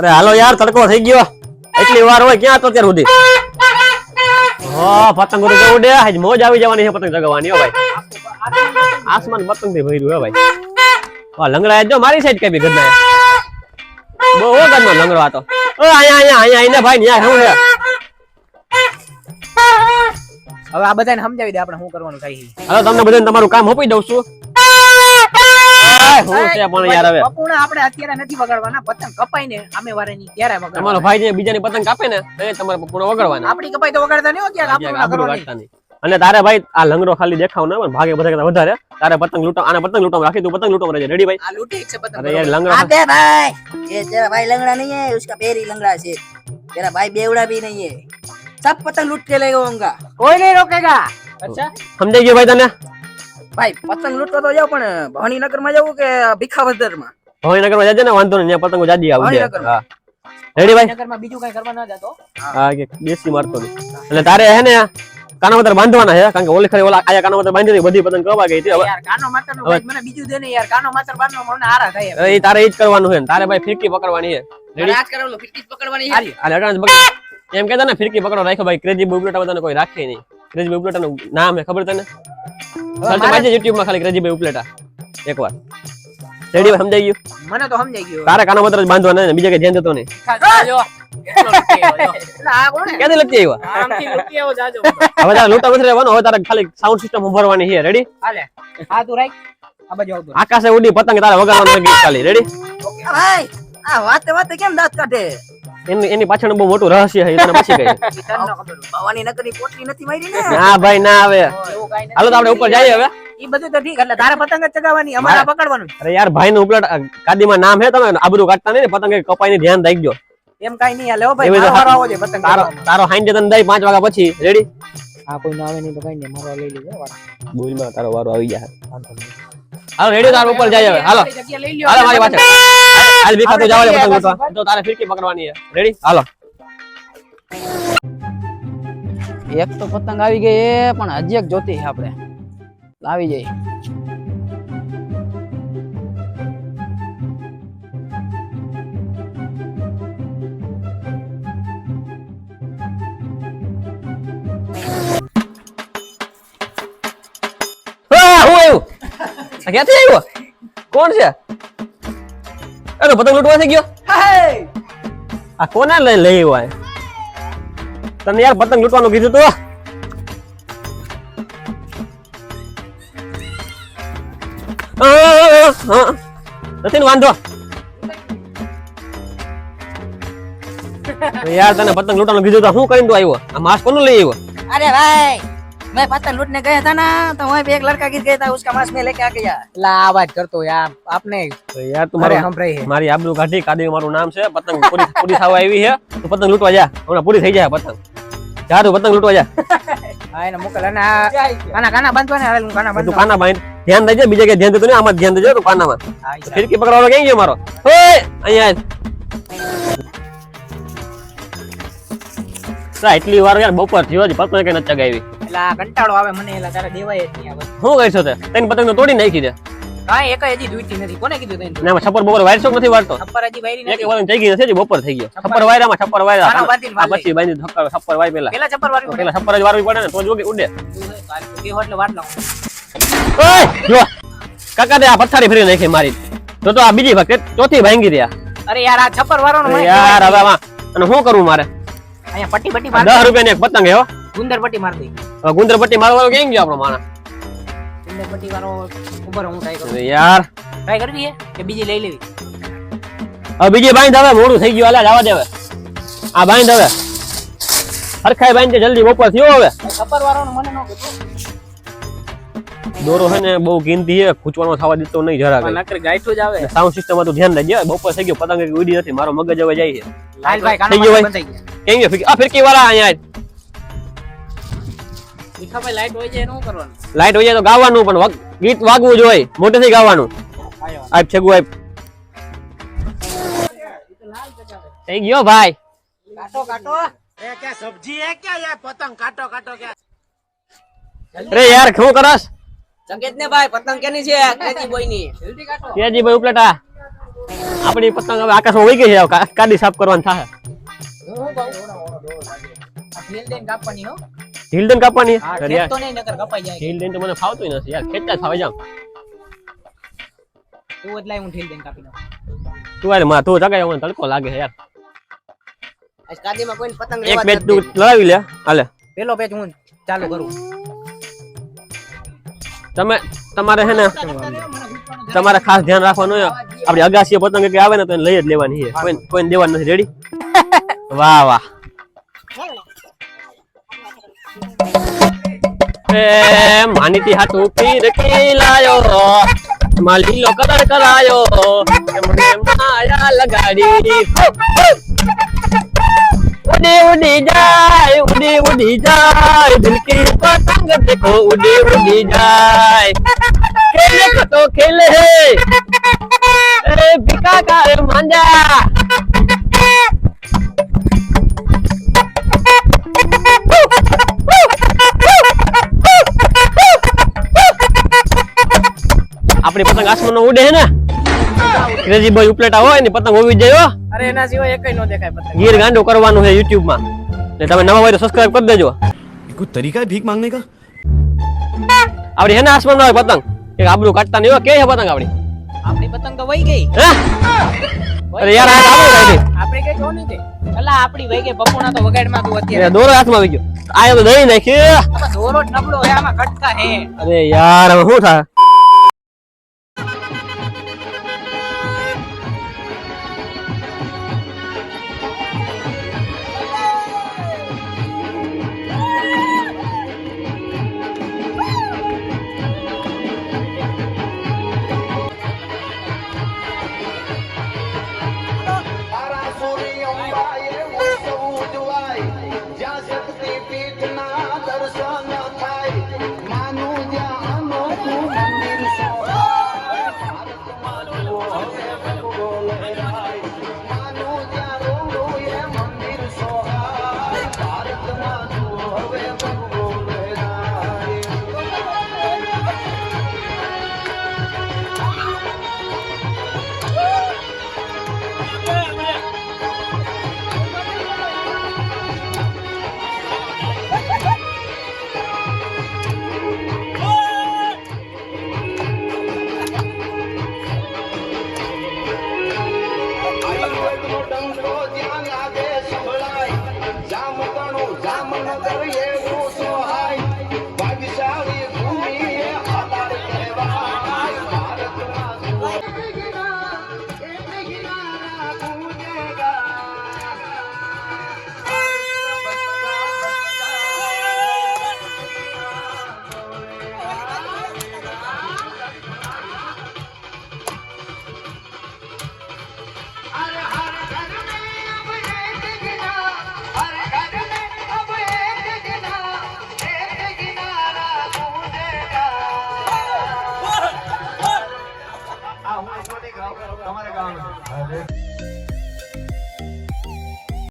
અરે હાલો યાર તડકો થઈ ગયો. એટલી વાર હોય ક્યાં તો અત્યાર સુધી? હો પતંગ તો જવું આજ મોજ આવી જવાની છે પતંગ ચગાવવાની હો ભાઈ. આસમાન પતંગથી ભર્યું હે ભાઈ. હા લંગડા જો મારી સાઈડ કઈ બી ગદના બહુ હો ગદનો લંગડો આ તો. ઓ અહીંયા અહીંયા અહીંયા આઈને ભાઈ ન્યા શું છે? હવે આ બધાને સમજાવી દે આપણે શું કરવાનું થાય. હાલો તમને બધાને તમારું કામ સોંપી દઉં છું. આય, શું છે પણ યાર હવે પપ્પુને આપણે અત્યારે નથી વગાડવાના પતંગ કપાઈ ને આમે વારે ની ત્યારે તમારો વગાડવાના ભાઈ જે બીજાની પતંગ કાપે ને તો એ તમારે પૂર્ણ વગડવાના આપણી કપાઈ તો વગાડતા નહીં હો ત્યારે આપણું ના આબરૂ કરવાની. કાઢતા નહીં. અને તારે ભાઈ આ લંગડો ખાલી દેખાવ ના પણ ભાગે બધા કરતા વધારે તારે પતંગ લૂંટા આને પતંગ લૂંટામાં રાખી તું પતંગ લૂંટામાં રહેજે રેડી ભાઈ આ લૂંટી છે પતંગ અરે યાર બરોબર. લંગડા अबे भाई ये तेरा भाई लंगड़ा नहीं है उसका पैर ही लंगड़ा है तेरा भाई बेवड़ा भी नहीं है सब पतंग लूट के ले होगा કોઈ નહીં રોકેગા અચ્છા સમજાઈ ગયો ભાઈ તને ભાઈ પતંગ લૂંટવા તો જાવ પણ ભવાનીનગરમાં જવું કે ભીખાવદરમાં ભવાનીનગરમાં જજે ને વાંધો નહીં ત્યાં પતંગો જાજી આવજે હા. રેડી ભાઈ? નગરમાં બીજું કઈ કરવા ન જતો? હા કે બેસી મારતો નહીં. એટલે તારે હે ને કાનાવતર બાંધવાના છે કારણ કે ઓલી ખરી ઓલા આયા કાનાવતર બાંધી હતી, બધી પતંગ કવા ગઈ હતી. હવે યાર કાનો માતરનું ભાઈ મને બીજું દે ને યાર કાનો માતર મને આરા થાય એ તારે ઈ જ કરવાનું છે તારે ભાઈ ફિરકી પકડવાની છે. રેડી આજ કરવાનું ફિરકી પકડવાની છે. અટાણે પકડ. એમ કહેતા ને ફિરકી પકડો રાખો ભાઈ ક્રેજી બુબલેટા બધાને કોઈ રાખે નહીં. ક્રેજી બુબલેટા નું નામ હે ખબર તને? સર્ચ મારજે YouTube માં ખાલી રજીભાઈ ઉપલેટા. એકવાર. રેડી સમજાઈ ગયું? મને તો સમજાઈ ગયું. તારે કાનો પત્ર જ બાંધવાના ને બીજા કે ધ્યાન જતો નહીં? ક્યાંથી લગતી આવ્યા? આરામથી લૂંટી આવ્યો, જાજો. હવે તારે લૂંટા નથી રહેવાનું હવે તારે ખાલી સાઉન્ડ સિસ્ટમ ઉભરવાની છે. રેડી હાલે. હા, તું રાખ. આ બાજુ આવતું રહે. આકાશે ઉડી પતંગ તારા વગાડવાનું ગીત ખાલી. રેડી ભાઈ આ વાતે વાતે કેમ દાંત કાઢે? એની એની પાછળ બહુ મોટું રહસ્ય છે તને પછી કહી. પોટલી નથી મારી ને? ના ભાઈ ના આવે. હાલો તો આપણે ઉપર જઈએ હવે. ઈ બધું તો ઠીક એટલે તારે પતંગ જ ચગાવવાની અમારે પકડવાનું. અરે યાર ભાઈ નું ઉપલેટ ગાડીમાં નામ હે તમે? આબરૂ કાઢતા નહીં ને પતંગ કપાઈ ને ધ્યાન રાખજો. એમ કાંઈ નહીં હાલે ભાઈ મારો આવો છે પતંગ તારો તારો હાઈન જતન દઈ પાંચ વાગ્યા પછી. રેડી હા કોઈ ના આવે નહીં તો કઈ નહીં મારો લઈ લેજો બોલમાં તારો વારો આવી જાય હાલો રેડી તાર ઉપર જઈએ હવે. હાલો. આપણી જગ્યા લઈ લ્યો. હાલો મારી પાછળ આજ ભીખા તો જવા દે પતંગ તો તારે ફિરકી પકડવાની છે. રેડી હાલો. એક તો પતંગ આવી ગઈ એ પણ હજી એક જોતી છે આપણે. લાવી જઈ ક્યાંથી આવ્યો? કોણ છે? અરે પતંગ લૂંટવા થઈ ગયો? આ કોના લઈ લઈ આવ્યો? તને યાર પતંગ લૂંટવાનું કીધું તો નથી ને વાંધો યાર તને પતંગ લૂંટવાનું કીધું તો શું કરીને તું આવ્યો આ માસ્ક કોનું લઈ આવ્યો अरे भाई मैं पतंग लूटने गया था ना तो वहीं पे एक लड़का गिर गया था उसका मांस में लेके आ गया લા આ વાત કરતો યાર આપને તો યાર તું મારે મારો સંભળાય છે મારી આબરૂ કાઢી કાદી મારું નામ છે પતંગ પૂરી પૂરી થવા આવી છે તું પતંગ લૂંટવા જા હમણાં પૂરી થઈ જાય પતંગ જા તું પતંગ લૂટવા જા હા એને મોકલ. અને આ કાના કાના બાંધવાને? હાલે હું કાના બાંધવા કાના બાંધ. ધ્યાન દેજે બીજે કે ધ્યાન દેતું નહીં આમાં ધ્યાન દેજે તો કાનામાં. ફિરકી પકડવાનો ક્યાં ગયો મારો? ઓય અહીંયા એટલી વાર યાર બપોર થયો જ પતંગ કઈ નથી ચગાવી. એટલે આ કંટાળો આવે મને એટલે તારે દેવાય જ નહીં આવે શું કહીશો તે? તને પતંગ તો તોડી નાખી દે કાંઈ એક હજી દૂધી નથી. કોને કીધું તને? ને છપ્પર બપોર વાયર નથી વાળતો? છપ્પર હજી વાયરી એક વાર થઈ ગઈ છે બપોર થઈ ગયો. છપ્પર વાયરામાં છપ્પર વાયરા આ પછી બાંધી છપ્પર છપ્પર વાય પેલા. પેલા છપ્પર વાળી પેલા છપ્પર જ વારવી પડે ને તો જ ઉડે. દેહો એટલે વાટ લાવું ઓય જો. કાકા તે આ પથારી ફરી નાખી મારી. તો તો આ બીજી વખત ચોથી ભાંગી રહ્યા. અરે યાર આ છપ્પર વાળો યાર હવે અને શું કરવું મારે? અહીંયા પટ્ટી પટ્ટી માર દસ રૂપિયાની એક પતંગ હે હો. ગુંદર પટ્ટી માર દે. ગુંદર પટ્ટી મારવાનો કેમ ગયો આપણો માણસ? પટ્ટી વાળો ઉપર હું ટ્રાય કરું. યાર. ટ્રાય કરવી છે કે બીજી લઈ લેવી? હવે બીજી બાંધ હવે મોડું થઈ ગયું. આલા જવા દે હવે. આ બાંધ હવે. હરખાઈ બાંધ જલ્દી બપોર થયો હવે. ખબર વાળો મને ન દોરો હે ને બહુ કિંમતી હે ખૂંચવાનો થવા દેતો નહીં જરા કઈ નકર ગાઈઠું જ આવે. સાઉન્ડ સિસ્ટમમાં તો ધ્યાન રાખજે બપોર થઈ ગયો પતંગ ઉડી નથી મારો મગજ હવે જાય છે. લાલ ભાઈ થઈ ગયું કાનો બંધાઈ ગયા. કેમ ગયો આ ફિરકી વાળા અહીંયા લાઈટ હોય છે શું કરવાનું. લાઈટ હોય તો ગાવાનું પણ ગીત વાગવું જોઈએ મોટેથી ગાવાનું. આયો. આપ છેગુ આપ થઈ ગયો ભાઈ. કાટો કાટો. અરે યાર શું કરસ? સંકેત ને ભાઈ પતંગ કેની છે? કેજી બોયની જલ્દી કાટો. તેજી ભાઈ ઉપલેટા. આપણી પતંગ હવે આકાશમાં વહી ગઈ છે હવે કાડી સાફ કરવાની થાય હું શું કહું? આ ફેલ દેન કાપવાની હો. ઢીલ દઈને કાપવાની. યાર. ખેંચતો નહીં નકર કપાઈ જાય. ઢીલ દઈને તો મને ફાવતું નથી. યાર ખેંચતા ફાવે જામ તું એટલે હું ઢીલ દઈને કાપી નાખું. તું યારમાં તું જગાય મને તડકો લાગે યાર. આજ કાદીમાં કોઈને પતંગ એક બેચ તું લડાવી લે હાલે. પેલો પેચ હું ચાલુ કરું. તમે તમારે છે ને તમારે ખાસ ધ્યાન રાખવાનું આપણી અગાસી પતંગ કે આવે ને તો લઈ જ લેવાની છે. કોઈ કોઈને દેવાની નથી. રેડી વાહ વાહ. ए मानिती हा टोपी रखी लायो माली लो कलर करायो मुने माया लगाड़ी। उड़ी उड़ी जाए, उड़ी उड़ी जाए, दिल की पतंग देखो, उड़ी उड़ी जाए। खेले तो खेले है बिका का मांजा આપણી પતંગ આસમાનમાં ઉડે છે ને? ક્રેઝી બોય ઉપલેટા હોય ને પતંગ હોવી જાય અરે એના સિવાય એકય નો દેખાય પતંગ. ગીર ગાંડો કરવાનું છે YouTube માં એટલે તમે નવા હોય તો સબસ્ક્રાઇબ કરી દેજો. કોઈ તરીકા ભીખ માંગને કા? આપણી હેના આસમાનમાં હોય પતંગ. એક આબરૂ કાટતા નહીં હોય કે છે પતંગ આપણી? આપણી પતંગ તો વહી ગઈ. અરે યાર આ આબરૂ રહી ગઈ આપણે કે જો નહીં અલા આપણી વહી ગઈ. બપોણા તો વગાડમાં તું અત્યારે. દોરો હાથમાં આવી ગયો. આ તો દઈ નાખી દોરો નબળો હે આમાં કટકા હે અરે યાર હવે શું થાય? போட்டாங்க